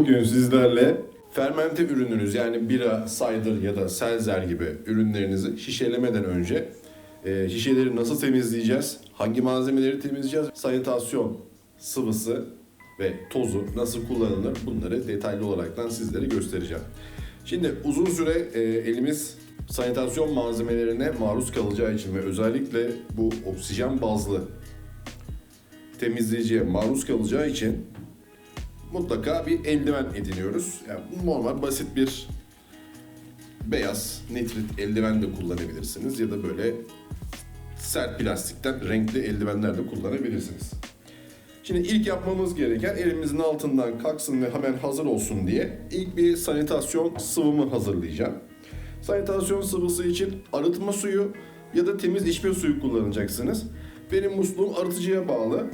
Bugün sizlerle fermente ürününüz yani bira, cider ya da selzer gibi ürünlerinizi şişelemeden önce e, şişeleri nasıl temizleyeceğiz, hangi malzemeleri temizleyeceğiz, sanitasyon sıvısı ve tozu nasıl kullanılır bunları detaylı olaraktan sizlere göstereceğim. Şimdi uzun süre e, elimiz sanitasyon malzemelerine maruz kalacağı için ve özellikle bu oksijen bazlı temizleyiciye maruz kalacağı için mutlaka bir eldiven ediniyoruz. Yani normal basit bir beyaz nitrit eldiven de kullanabilirsiniz ya da böyle sert plastikten renkli eldivenler de kullanabilirsiniz. Şimdi ilk yapmamız gereken elimizin altından kalksın ve hemen hazır olsun diye ilk bir sanitasyon sıvımı hazırlayacağım. Sanitasyon sıvısı için arıtma suyu ya da temiz içme suyu kullanacaksınız. Benim musluğum arıtıcıya bağlı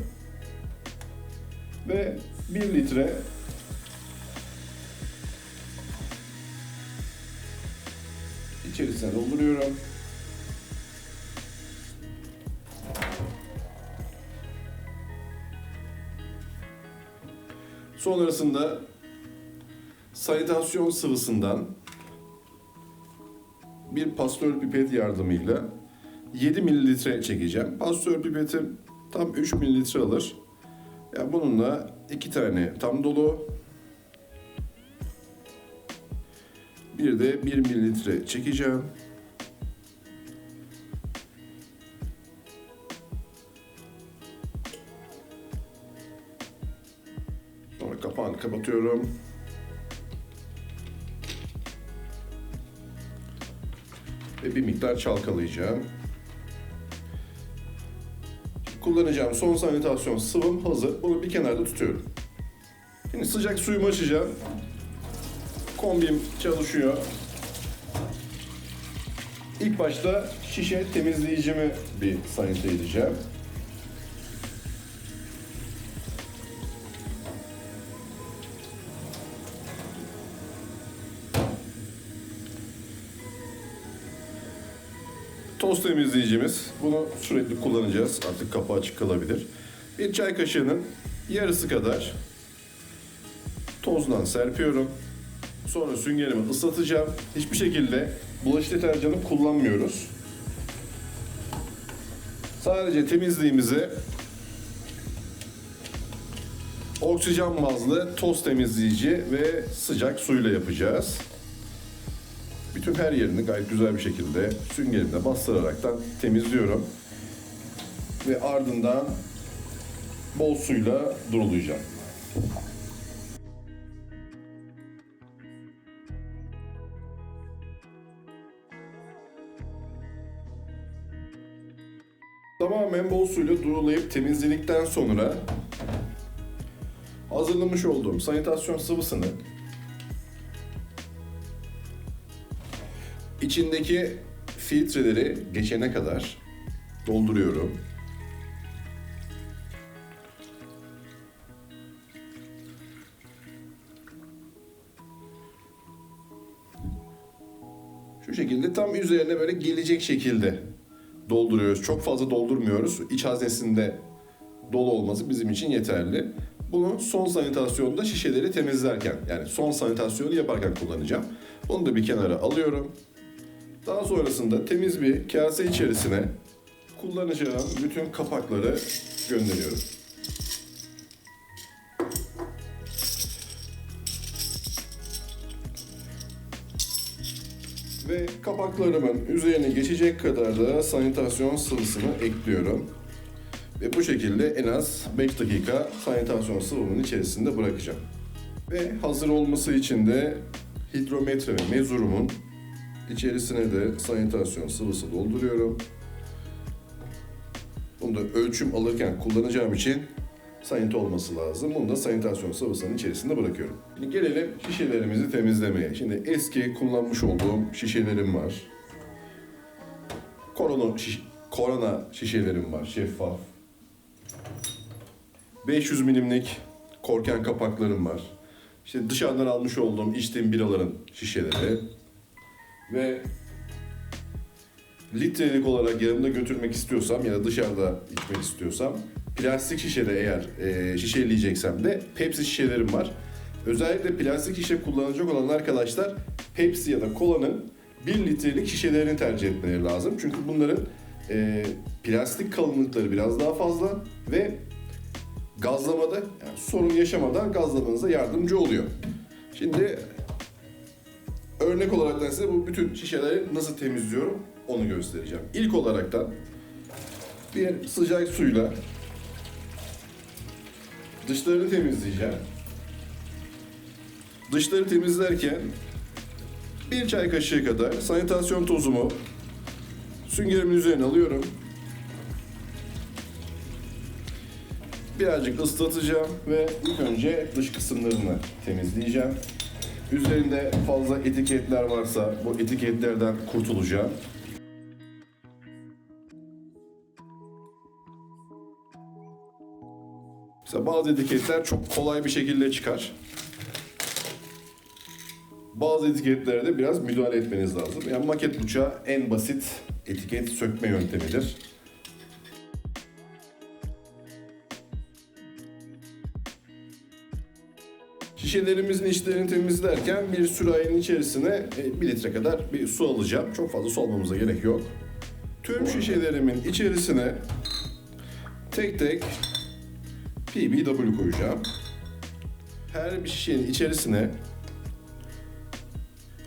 ve 1 litre içerisine dolduruyorum. Sonrasında sanitasyon sıvısından bir pastör pipet yardımıyla 7 mililitre çekeceğim. Pastör pipetim tam 3 mililitre alır. Yani bununla iki tane tam dolu bir de 1 mililitre çekeceğim. Sonra kapağını kapatıyorum. Ve bir miktar çalkalayacağım. Kullanacağım son sanitasyon sıvım hazır. Bunu bir kenarda tutuyorum. Şimdi sıcak suyumu açacağım. Kombim çalışıyor. İlk başta şişe temizleyicimi bir sanite edeceğim. Toz temizleyicimiz. Bunu sürekli kullanacağız. Artık kapağı açık kalabilir. Bir çay kaşığının yarısı kadar tozdan serpiyorum. Sonra süngerimi ıslatacağım. Hiçbir şekilde bulaşık deterjanı kullanmıyoruz. Sadece temizliğimizi oksijen bazlı toz temizleyici ve sıcak suyla yapacağız. Bütün her yerini gayet güzel bir şekilde süngerimle bastıraraktan temizliyorum. Ve ardından bol suyla durulayacağım. Tamamen bol suyla durulayıp temizledikten sonra hazırlamış olduğum sanitasyon sıvısını içindeki filtreleri geçene kadar dolduruyorum. Şu şekilde tam üzerine böyle gelecek şekilde dolduruyoruz. Çok fazla doldurmuyoruz. İç haznesinde dolu olması bizim için yeterli. Bunu son sanitasyonda şişeleri temizlerken yani son sanitasyonu yaparken kullanacağım. Bunu da bir kenara alıyorum. Daha sonrasında temiz bir kase içerisine kullanacağım bütün kapakları gönderiyorum. Ve kapaklarımın üzerine geçecek kadar da sanitasyon sıvısını ekliyorum. Ve bu şekilde en az 5 dakika sanitasyon sıvımın içerisinde bırakacağım. Ve hazır olması için de hidrometre ve mezurumun içerisine de sanitasyon sıvısı dolduruyorum. Bunu da ölçüm alırken kullanacağım için sanite olması lazım. Bunu da sanitasyon sıvısının içerisinde bırakıyorum. Şimdi gelelim şişelerimizi temizlemeye. Şimdi eski kullanmış olduğum şişelerim var. Korona, şiş- korona şişelerim var, şeffaf. 500 milimlik korken kapaklarım var. İşte dışarıdan almış olduğum içtiğim biraların şişeleri. Ve litrelik olarak yanımda götürmek istiyorsam ya da dışarıda içmek istiyorsam plastik şişede eğer e, şişeleyeceksem de Pepsi şişelerim var. Özellikle plastik şişe kullanacak olan arkadaşlar Pepsi ya da Cola'nın 1 litrelik şişelerini tercih etmeleri lazım. Çünkü bunların e, plastik kalınlıkları biraz daha fazla ve gazlamada yani sorun yaşamadan gazlamanıza yardımcı oluyor. Şimdi örnek olarak da size bu bütün şişeleri nasıl temizliyorum onu göstereceğim. İlk olarak da bir sıcak suyla dışlarını temizleyeceğim. Dışları temizlerken bir çay kaşığı kadar sanitasyon tozumu süngerimin üzerine alıyorum. Birazcık ıslatacağım ve ilk önce dış kısımlarını temizleyeceğim. Üzerinde fazla etiketler varsa bu etiketlerden kurtulacağım. Mesela bazı etiketler çok kolay bir şekilde çıkar. Bazı etiketlerde biraz müdahale etmeniz lazım. Yani maket bıçağı en basit etiket sökme yöntemidir. Şişelerimizin içlerini temizlerken bir sürahinin içerisine 1 litre kadar bir su alacağım. Çok fazla su almamıza gerek yok. Tüm şişelerimin içerisine tek tek PBW koyacağım. Her bir şişenin içerisine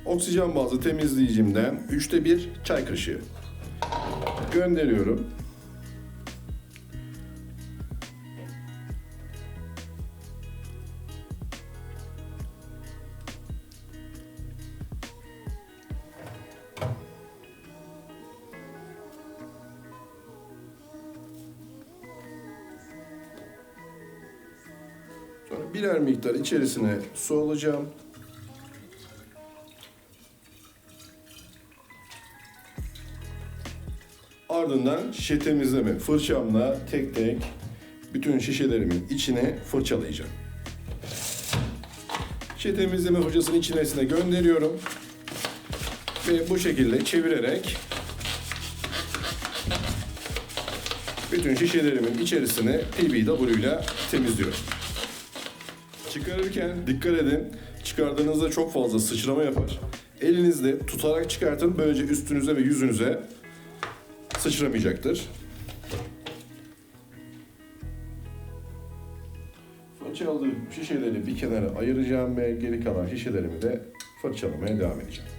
oksijen bazlı temizleyicimden üçte bir çay kaşığı gönderiyorum. Birer miktar içerisine su alacağım. Ardından şişe fırçamla tek tek bütün şişelerimin içine fırçalayacağım. Şişe temizleme fırçasını içerisine gönderiyorum. Ve bu şekilde çevirerek bütün şişelerimin içerisine PBW ile temizliyorum. Çıkarırken dikkat edin. Çıkardığınızda çok fazla sıçrama yapar. Elinizle tutarak çıkartın. Böylece üstünüze ve yüzünüze sıçramayacaktır. Fırçaladığım şişeleri bir kenara ayıracağım ve geri kalan şişelerimi de fırçalamaya devam edeceğim.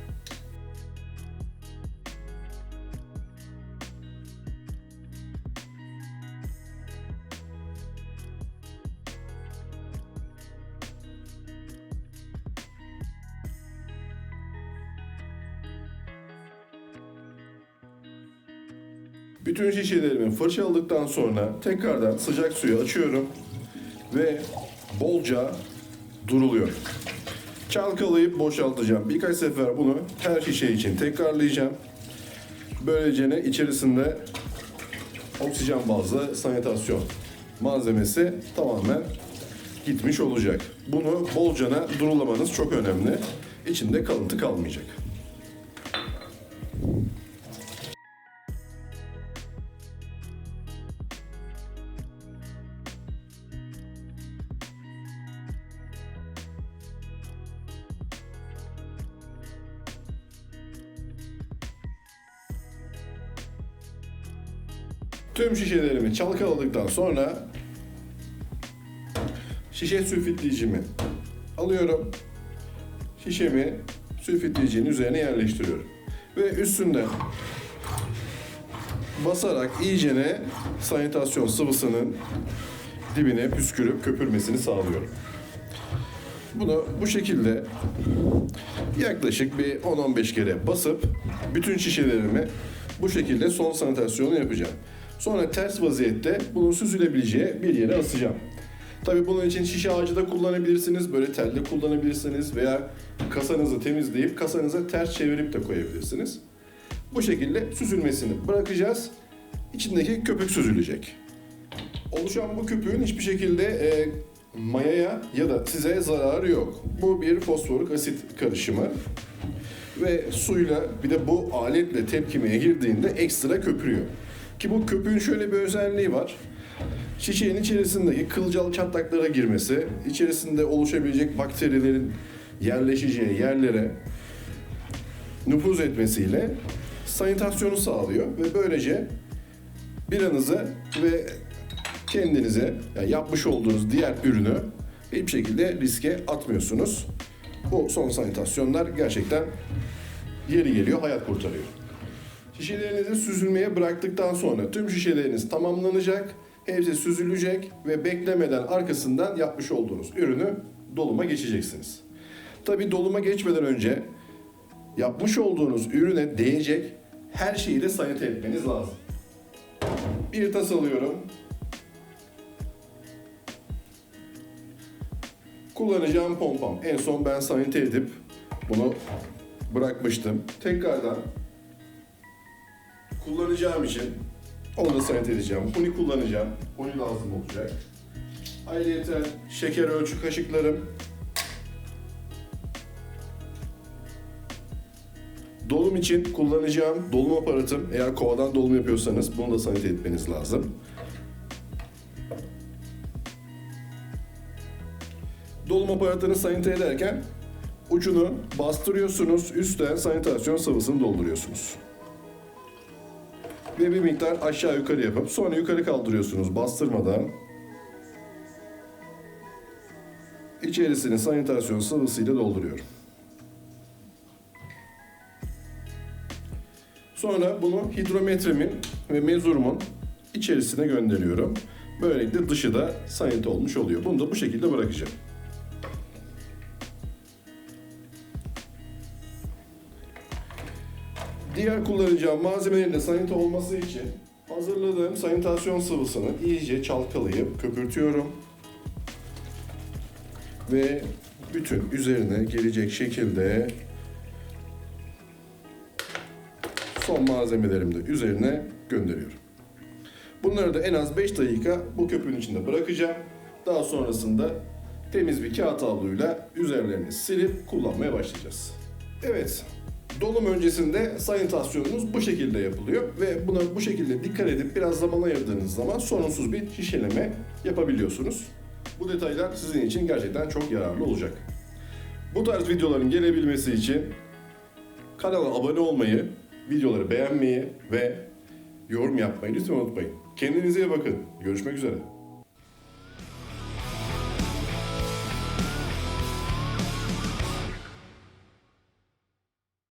Bütün şişelerimi fırçaladıktan sonra tekrardan sıcak suyu açıyorum ve bolca duruluyorum. Çalkalayıp boşaltacağım. Birkaç sefer bunu her şişe için tekrarlayacağım. Böylece ne içerisinde oksijen bazlı sanitasyon malzemesi tamamen gitmiş olacak. Bunu bolcana durulamanız çok önemli. İçinde kalıntı kalmayacak. Tüm şişelerimi çalkaladıktan sonra şişe sülfitleyicimi alıyorum. Şişemi sülfitleyicinin üzerine yerleştiriyorum. Ve üstünden basarak iyicene sanitasyon sıvısının dibine püskürüp köpürmesini sağlıyorum. Bunu bu şekilde yaklaşık bir 10-15 kere basıp bütün şişelerimi bu şekilde son sanitasyonu yapacağım. Sonra ters vaziyette bunun süzülebileceği bir yere asacağım. Tabii bunun için şişe ağacı da kullanabilirsiniz, böyle telle kullanabilirsiniz veya kasanızı temizleyip kasanıza ters çevirip de koyabilirsiniz. Bu şekilde süzülmesini bırakacağız. İçindeki köpük süzülecek. Oluşan bu köpüğün hiçbir şekilde e, mayaya ya da size zararı yok. Bu bir fosforik asit karışımı ve suyla bir de bu aletle tepkimeye girdiğinde ekstra köpürüyor. Ki bu köpüğün şöyle bir özelliği var. Şişenin içerisindeki kılcal çatlaklara girmesi, içerisinde oluşabilecek bakterilerin yerleşeceği yerlere nüfuz etmesiyle sanitasyonu sağlıyor ve böylece biranızı ve kendinize yani yapmış olduğunuz diğer ürünü hiçbir şekilde riske atmıyorsunuz. Bu son sanitasyonlar gerçekten yeri geliyor hayat kurtarıyor. Şişelerinizi süzülmeye bıraktıktan sonra tüm şişeleriniz tamamlanacak, hepsi süzülecek ve beklemeden arkasından yapmış olduğunuz ürünü doluma geçeceksiniz. Tabi doluma geçmeden önce yapmış olduğunuz ürüne değecek her şeyi de sanite etmeniz lazım. Bir tas alıyorum. Kullanacağım pompam. En son ben sanite edip bunu bırakmıştım. Tekrardan kullanacağım için onu da sanite edeceğim. Huni kullanacağım. Huni lazım olacak. Ayrıca şeker ölçü kaşıklarım. Dolum için kullanacağım dolum aparatım. Eğer kovadan dolum yapıyorsanız bunu da sanite etmeniz lazım. Dolum aparatını sanite ederken ucunu bastırıyorsunuz, üstten sanitasyon sıvısını dolduruyorsunuz. Ve bir miktar aşağı yukarı yapıp sonra yukarı kaldırıyorsunuz bastırmadan. İçerisini sanitasyon sıvısıyla dolduruyorum. Sonra bunu hidrometremin ve mezurumun içerisine gönderiyorum. Böylelikle dışı da sanite olmuş oluyor. Bunu da bu şekilde bırakacağım. Diğer kullanacağım malzemelerin de sanite olması için hazırladığım sanitasyon sıvısını iyice çalkalayıp köpürtüyorum. Ve bütün üzerine gelecek şekilde son malzemelerimi de üzerine gönderiyorum. Bunları da en az 5 dakika bu köpüğün içinde bırakacağım. Daha sonrasında temiz bir kağıt havluyla üzerlerini silip kullanmaya başlayacağız. Evet, dolum öncesinde sanitasyonunuz bu şekilde yapılıyor ve buna bu şekilde dikkat edip biraz zaman ayırdığınız zaman sorunsuz bir şişeleme yapabiliyorsunuz. Bu detaylar sizin için gerçekten çok yararlı olacak. Bu tarz videoların gelebilmesi için kanala abone olmayı, videoları beğenmeyi ve yorum yapmayı lütfen unutmayın. Kendinize iyi bakın. Görüşmek üzere.